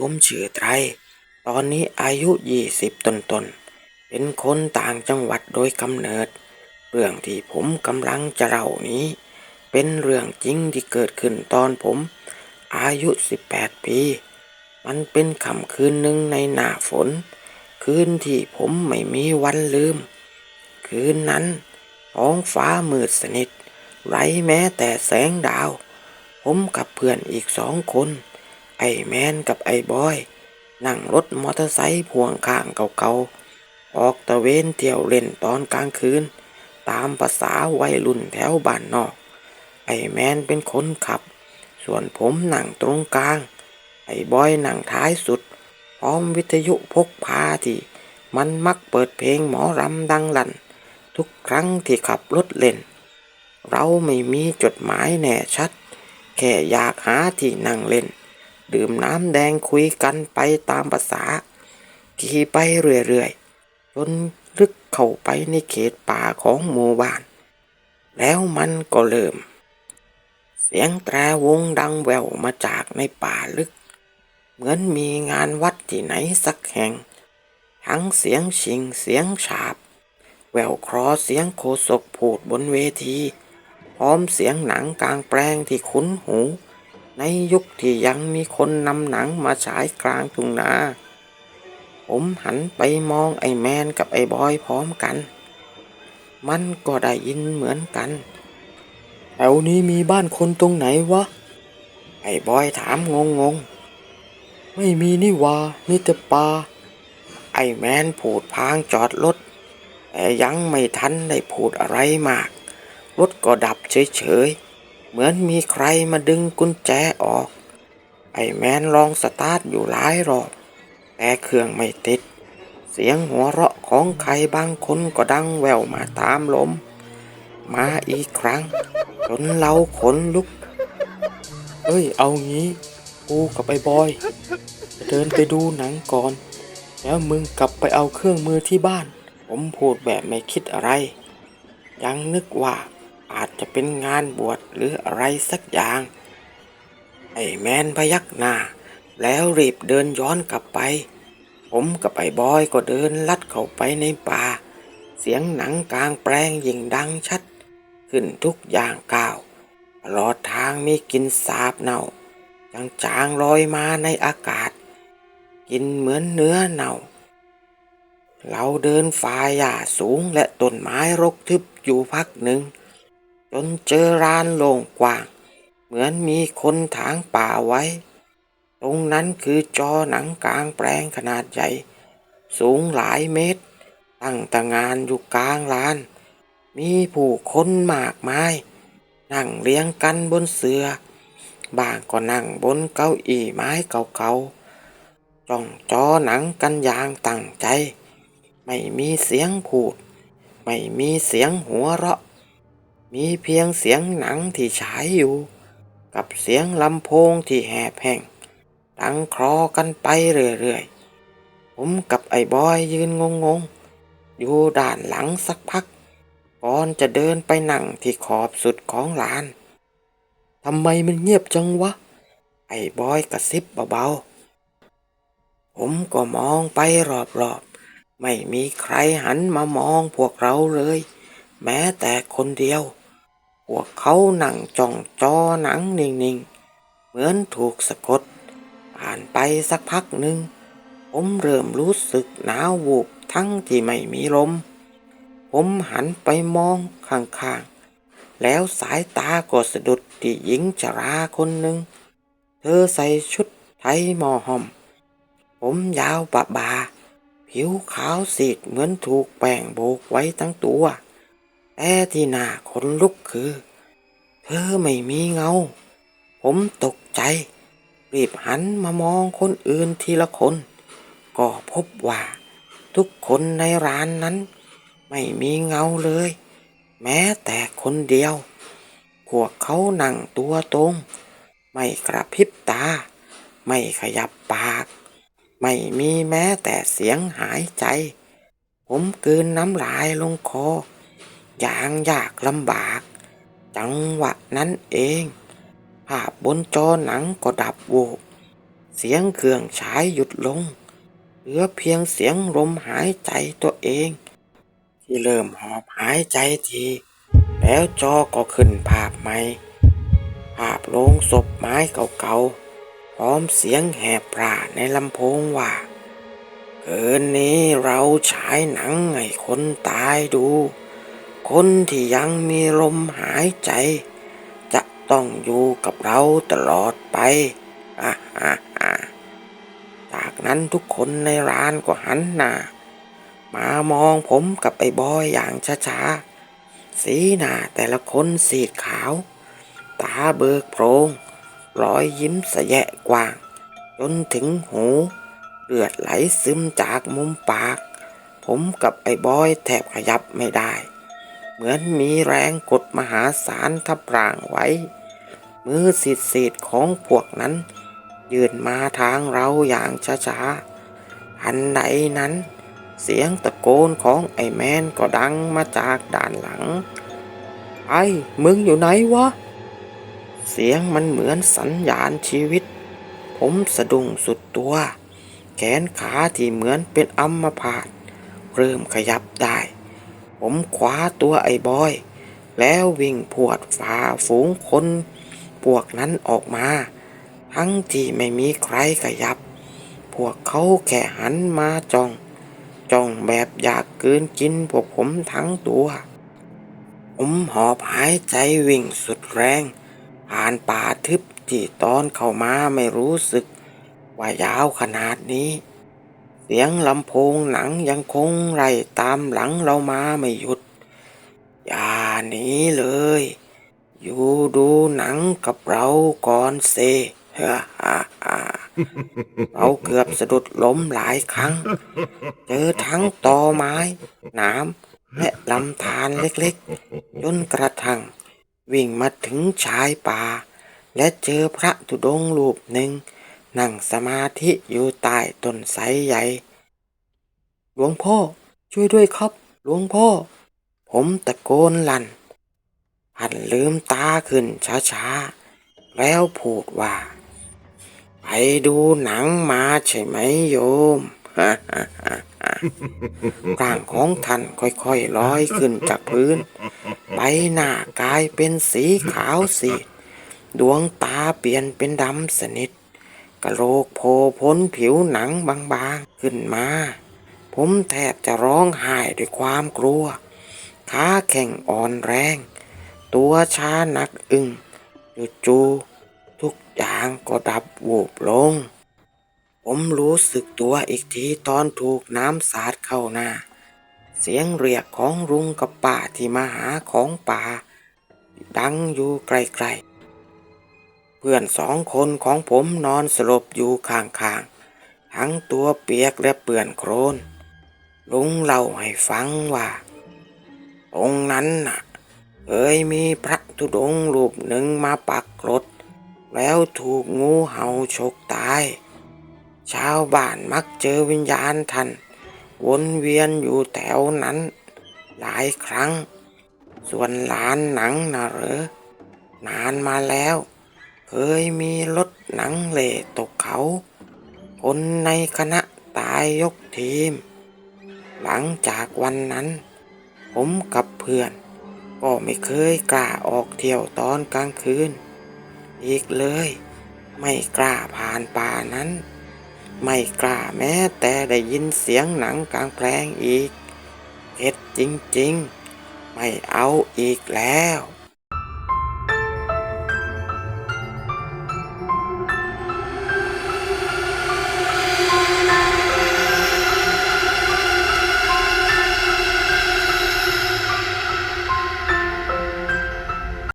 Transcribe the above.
ผมชื่อไตร ตอนนี้อายุยี่สิบต้นเป็นคนต่างจังหวัดโดยกำเนิด เรื่องที่ผมกำลังจะเล่านี้ เป็นเรื่องจริงที่เกิดขึ้นตอนผม อายุสิบแปดปี มันเป็นค่ำคืนหนึ่งในหน้าฝน คืนที่ผมไม่มีวันลืม คืนนั้นท้องฟ้ามืดสนิทไร้แม้แต่แสงดาว ผมกับเพื่อนอีกสองคน ไอ้แมนกับไอ้บอย นั่งรถมอเตอร์ไซค์พ่วงข้างเก่าๆ ออกตะเวนเที่ยวเล่นตอนกลางคืน ตามภาษาวัยรุ่นแถวบ้านนอก ไอ้แมนเป็นคนขับ ส่วนผมนั่งตรงกลาง ไอ้บอยนั่งท้ายสุด พร้อมวิทยุพกพาที่มันมักเปิดเพลงหมอรำดังลั่น ทุกครั้งที่ขับรถเล่น เราไม่มีจดหมายแน่ชัด แค่อยากหาที่นั่งเล่น ดื่มน้ำแดงคุยกันไปตามภาษา ขี่ไปเรื่อยๆจนลึกเข้าไปในเขตป่าของหมู่บ้าน แล้วมันก็เริ่ม เสียงแตรวงดังแววมาจากในป่าลึก เหมือนมีงานวัดที่ไหนสักแห่ง ทั้งเสียงชิงเสียงฉาบ แววครอเสียงโคศกพูดบนเวที พร้อมเสียงหนังกลางแปลงที่คุ้นหู ในยุคที่ยังมีคนนำหนังมาฉายกลางทุ่งนา ผมหันไปมองไอ้แมนกับไอ้บอยพร้อมกัน มันก็ได้ยินเหมือนกัน แถวนี้มีบ้านคนตรงไหนวะ ไอ้บอยถามงงงๆไม่มีนี่วามีแต่ป่า ไอ้แมนพูดพางจอดรถ แต่ยังไม่ทันได้พูดอะไรมาก รถก็ดับเฉยๆ มือนมีใครมาดึงกุญแจออก ไอแมนลองสตาร์ทอยู่หลายรอบ แต่เครื่องไม่ติด เสียงหัวเราะของใครบางคนก็ดังแววมาตามลม มาอีกครั้ง จนเราขนลุก เอ้ยเอางี้กูกับไอ้บอยเดินไปดูหนังก่อน แล้วมึงกลับไปเอาเครื่องมือที่บ้าน ผมพูดแบบไม่คิดอะไร ยังนึกว่า อาจจะเป็นงานบวชหรืออะไรสักอย่าง ไอ้แมนพยักหน้า แล้วรีบเดินย้อนกลับไป ผมกับไอ้บอยก็เดินลัดเข้าไปในป่า เสียงหนังกลางแปลงยิ่งดังชัด ขึ้นทุกอย่างก้าวตลอดทางมีกลิ่นสาบเน่าจางๆลอยมาในอากาศ กินเหมือนเนื้อเน่า เราเดินฝ่าหญ้าสูงและต้นไม้รกทึบอยู่พักหนึ่ง จนเจอร้านโล่งกว้าง เหมือนมีคนถางป่าไว้ ตรงนั้นคือจอหนังกลางแปลงขนาดใหญ่ สูงหลายเมตร ตั้งตางานอยู่กลางลาน มีผู้คนมากมาย นั่งเรียงกันบนเสือ บางก็นั่งบนเก้าอี้ไม้เก่าๆจ้องจอหนังกันอย่างตั้งใจ ไม่มีเสียงพูด ไม่มีเสียงหัวเราะ มีเพียงเสียงหนังที่ฉายอยู่ กับเสียงลำโพงที่แหบแห้งดังคลอกันไปเรื่อยๆ ผมกับไอ้บอยยืนงงๆ อยู่ด้านหลังสักพัก ก่อนจะเดินไปนั่งที่ขอบสุดของลาน ทำไมมันเงียบจังวะ ไอ้บอยกระซิบเบาๆ ผมก็มองไปรอบๆ ไม่มีใครหันมามองพวกเราเลย แม้แต่คนเดียว พวกเขานั่งจ้องจอหนังนิ่งๆ เหมือนถูกสะกด ผ่านไปสักพักหนึ่ง ผมเริ่มรู้สึกหนาววูบทั้งที่ไม่มีลม ผมหันไปมองข้างๆ แล้วสายตาก็สะดุดที่หญิงชราคนหนึ่ง เธอใส่ชุดไทยมอหอม ผมยาวปะบา ผิวขาวสีดเหมือนถูกแป้งโบกไว้ทั้งตัว แต่ที่น่าขนลุกคือ เธอไม่มีเงา ผมตกใจ รีบหันมามองคนอื่นทีละคน ก็พบว่าทุกคนในร้านนั้น ไม่มีเงาเลย แม้แต่คนเดียว พวกเขานั่งตัวตรง ไม่กระพริบตา ไม่ขยับปาก ไม่มีแม้แต่เสียงหายใจ ผมกลืนน้ำลายลงคอ ย่างยากลำบาก จังหวะนั้นเองภาพบนจอหนังก็ดับโวบเสียงเครื่องฉายหยุดลง เหลือเพียงเสียงลมหายใจตัวเอง ที่เริ่มหอบหายใจที แล้วจอก็ขึ้นภาพใหม่ ภาพโลงศพไม้เก่าๆ พร้อมเสียงแหบปราในลำโพงว่าเกินนี้เราฉายหนังให้คนตายดู คนที่ยังมีลมหายใจ จะต้องอยู่กับเราตลอดไปอะอะอะจากนั้นทุกคนในร้านก็หันหน้ามามองผมกับไอ้บอยอย่างช้าๆ สีหน้าแต่ละคนสีขาว ตาเบิกโพรงรอยยิ้มสะแยะกว้าง จนถึงหูเลือดไหลซึมจากมุมปาก ผมกับไอ้บอยแทบขยับไม่ได้ เหมือนมีแรงกดมหาศาลทับร่างไว้ มือสีดสีดๆของพวกนั้น ยืนมาทางเราอย่างช้าๆทันใดนั้น เสียงตะโกนของไอ้แมนก็ดังมาจากด้านหลัง ไอ้มึงอยู่ไหนวะ เสียงมันเหมือนสัญญาณชีวิต ผมสะดุ้งสุดตัว แขนขาที่เหมือนเป็นอัมพาตเริ่มขยับได้ ผมคว้าตัวไอ้บอย แล้ววิ่งพวดฝ่าฝูงคน พวกนั้นออกมา ทั้งที่ไม่มีใครขยับ พวกเขาแค่หันมาจ้องจ้องแบบอยากกืนกินพวกผมทั้งตัว ผมหอบหายใจวิ่งสุดแรง ผ่านป่าทึบที่ตอนเข้ามาไม่รู้สึก ว่ายาวขนาดนี้ เสียงลำโพงหนังยังคงไล่ตามหลังเรามาไม่หยุด อย่าหนีเลย อยู่ดูหนังกับเราก่อนเซฮ่าฮ่าฮ่าเราเกือบสะดุดล้มหลายครั้ง เจอทั้งตอไม้หน้ำและลำธารเล็กๆจนกระทั่งวิ่งมาถึงชายป่า และเจอพระธุดงค์รูปหนึ่ง นั่งสมาธิอยู่ใต้ต้นไทรใหญ่ หลวงพ่อช่วยด้วยครับ หลวงพ่อ ผมตะโกนลั่น หันลืมตาขึ้นช้าๆ แล้วพูดว่า ไปดูหนังมาใช่ไหมโยมร่างของท่านค่อยๆลอยขึ้นจากพื้น ใบหน้ากลายเป็นสีขาวสีดดวงตาเปลี่ยนเป็นดำสนิท กะโหลกโผล่พ้นผิวหนังบางๆ ขึ้นมา ผมแทบจะร้องไห้ด้วยความกลัว ขาแข็งอ่อนแรง ตัวชาหนักอึ้งจู่ๆทุกอย่างก็ดับวูบลง ผมรู้สึกตัวอีกทีตอนถูกน้ำสาดเข้าหน้า เสียงเรียกของลุงกับป้าที่มาหาของป่า ดังอยู่ไกลๆ เพื่อนสองคนของผมนอนสลบอยู่ข้างๆ ทั้งตัวเปียกและเปื่อนโครน ลุงเล่าให้ฟังว่าตรงนั้นน่ะเคยมีพระธุดงรูปหนึ่งมาปักกรด แล้วถูกงูเห่าฉกตาย ชาวบ้านมักเจอวิญญาณท่านวนเวียนอยู่แถวนั้น หลายครั้ง ส่วนลานหนังนะเหรอนานมาแล้ว เคยมีรถหนังเหล่ตกเขา คนในคณะตายยกทีม หลังจากวันนั้น ผมกับเพื่อน ก็ไม่เคยกล้าออกเที่ยวตอนกลางคืน อีกเลย ไม่กล้าผ่านป่านั้น ไม่กล้าแม้แต่ได้ยินเสียงหนังกลางแปลงอีกเห็ดจริงๆ ไม่เอาอีกแล้ว